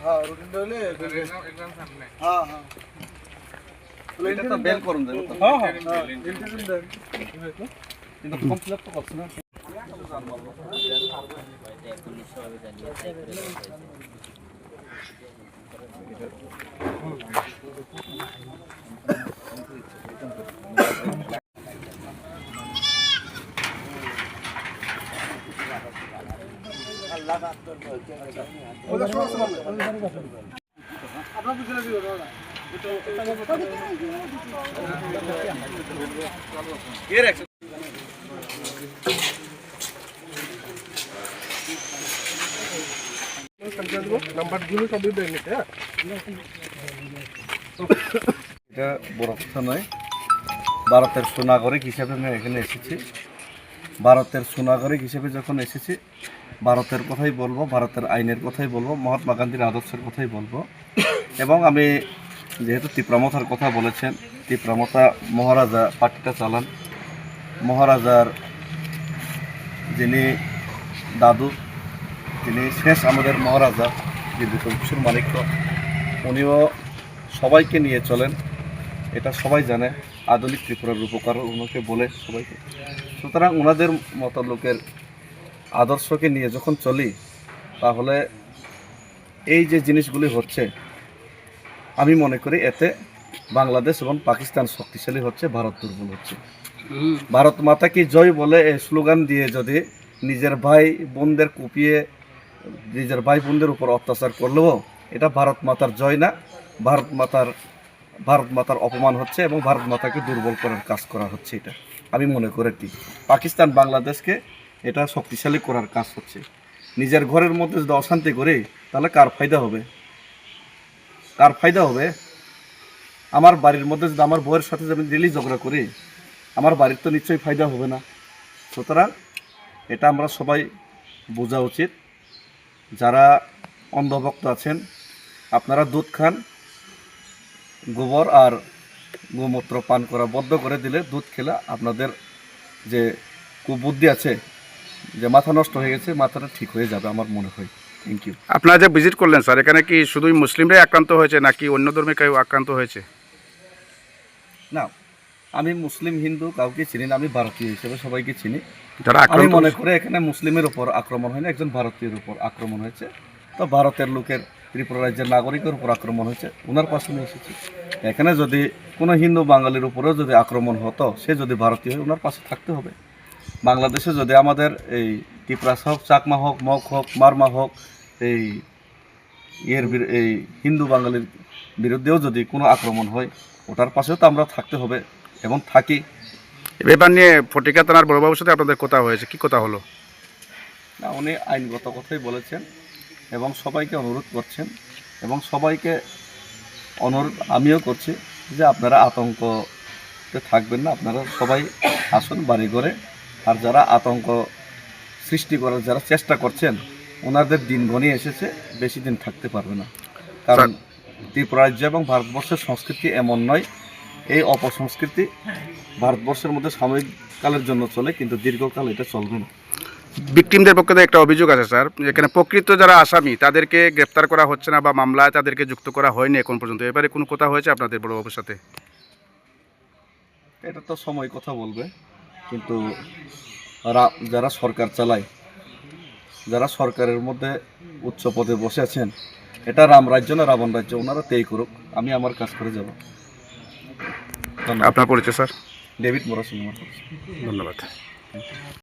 হ্যাঁ রুটিনটা হলে হ্যাঁ হ্যাঁ এটা তো বেল করুন দেবো তো। হ্যাঁ হ্যাঁ হ্যাঁ ইন্টারভিউ দেন কিন্তু ফর্ম ফিল আপ তো করছে না ওটা সমস্যা হবে আপনার পিছনে দিও দাদা এর একশো নাম্বারগুলো সব দিয়ে দেন হ্যাঁ এটা বড় কথা ভারতের সুনাগরিক হিসেবে আমি এখানে এসেছি। ভারতের সুনাগরিক হিসেবে যখন এসেছি, ভারতের কথাই বলব, ভারতের আইনের কথাই বলব, মহাত্মা গান্ধীর আদর্শের কথাই বলব। এবং আমি যেহেতু তীব্রামথার কথা বলেছেন তীব্রামথা মহারাজা পার্টিটা চালান। মহারাজার যিনি দাদু তিনি শেষ আমাদের মহারাজা যিনি কিশোর মানিক্য উনিও সবাইকে নিয়ে চলেন। এটা সবাই জানে। আধুনিক ত্রিপুরার উপকার ওনাকে বলে সবাইকে। সুতরাং ওনাদের মতো লোকের আদর্শকে নিয়ে যখন চলি তাহলে এই যে জিনিসগুলি হচ্ছে আমি মনে করি এতে বাংলাদেশ এবং পাকিস্তান শক্তিশালী হচ্ছে ভারত দুর্বল হচ্ছে। ভারত মাতা কি জয় বলে এই স্লোগান দিয়ে যদি নিজের ভাই বোনদের কুপিয়ে নিজের ভাই বোনদের উপর অত্যাচার করলেও এটা ভারত মাতার জয় না। ভারত মাতার ভারত মাতার অপমান হচ্ছে এবং ভারত মাতাকে দুর্বল করার কাজ করা হচ্ছে এটা। আমি মনে করে কি পাকিস্তান, বাংলাদেশকে এটা শক্তিশালী করার কাজ হচ্ছে। নিজের ঘরের মধ্যে যদি অশান্তি করে, তাহলে কার ফায়দা হবে? কার ফায়দা হবে? আমার বাড়ির মধ্যে যদি আমার বউয়ের সাথে আমি ডেলি ঝগড়া করি, আমার বাড়ির তো নিশ্চয়ই ফায়দা হবে না। সুতরাং এটা আমরা সবাই বোঝা উচিত। যারা অন্ধভক্ত আছেন, আপনারা দুধ খান গোবর আর গোমূত্র পান করা বদ্ধ করে দিলে দুধ খেলে আপনাদের যে কুবুদ্ধি আছে যে মাথা নষ্ট হয়ে গেছে মাথাটা ঠিক হয়ে যাবে আমার মনে হয়। থ্যাংক ইউ আপনারা যে ভিজিট করলেন স্যার এখানে কি শুধুই মুসলিমরাই আক্রান্ত হয়েছে নাকি অন্য ধর্মে কেউ আক্রান্ত হয়েছে? না আমি মুসলিম হিন্দু কাউকে চিনি না আমি ভারতীয় হিসেবে সবাইকে চিনি। যারা আমি মনে করি এখানে মুসলিমের উপর আক্রমণ হয়নি একজন ভারতীয়ের উপর আক্রমণ হয়েছে। তো ভারতের লোকের ত্রিপুরা রাজ্যের নাগরিকের উপর আক্রমণ হয়েছে ওনার পাশে এসেছি। এখানে যদি কোনো হিন্দু বাঙালির উপরেও যদি আক্রমণ হতো সে যদি ভারতীয় হয় ওনার পাশে থাকতে হবে। বাংলাদেশে যদি আমাদের এই ত্রিপুরাস হোক চাকমা হোক মগ হোক মারমা হোক এই ইয়ের এই হিন্দু বাঙালির বিরুদ্ধেও যদি কোনো আক্রমণ হয় ওটার পাশেও তো আমরা থাকতে হবে এবং থাকি। ব্যাপার নিয়ে ফটিকা থানার বড়বাবুর সাথে আপনাদের কথা হয়েছে কি কথা হলো? না উনি আইনগত কথাই বলেছেন। এবং সবাইকে অনুরোধ করছেন এবং সবাইকে অনুরোধ আমিও করছি যে আপনারা আতঙ্কতে থাকবেন না। আপনারা সবাই আসুন বাড়ি ঘরে। আর যারা আতঙ্ক সৃষ্টি করার যারা চেষ্টা করছেন ওনাদের দিন ঘনিয়ে এসেছে বেশি দিন থাকতে পারবে না। কারণ ত্রিপুরা রাজ্য এবং ভারতবর্ষের সংস্কৃতি এমন নয়। এই অপসংস্কৃতি ভারতবর্ষের মধ্যে সাময়িক কালের জন্য চলে কিন্তু দীর্ঘকাল এটা চলবে না। ভিকটিমদের পক্ষে একটা অভিযোগ আছে স্যার। এখানে প্রকৃত যারা আসামি তাদেরকে গ্রেপ্তার করা হচ্ছে না বা মামলায় তাদেরকে যুক্ত করা হয়নি এখন পর্যন্ত। এবারে কোনো কথা হয়েছে আপনাদের বড়বাবুর সাথে? এটা তো সময় কথা বলবে কিন্তু রা- যারা সরকার চালায় যারা সরকারের মধ্যে উচ্চ পদে বসে আছেন এটা রাম রাজ্য না রাবণ রাজ্য ওনারা তেই করুক আমি আমার কাজ করে যাব। আপনার পরিচয় স্যার? ডেভিড মোরাসিং ধন্যবাদ।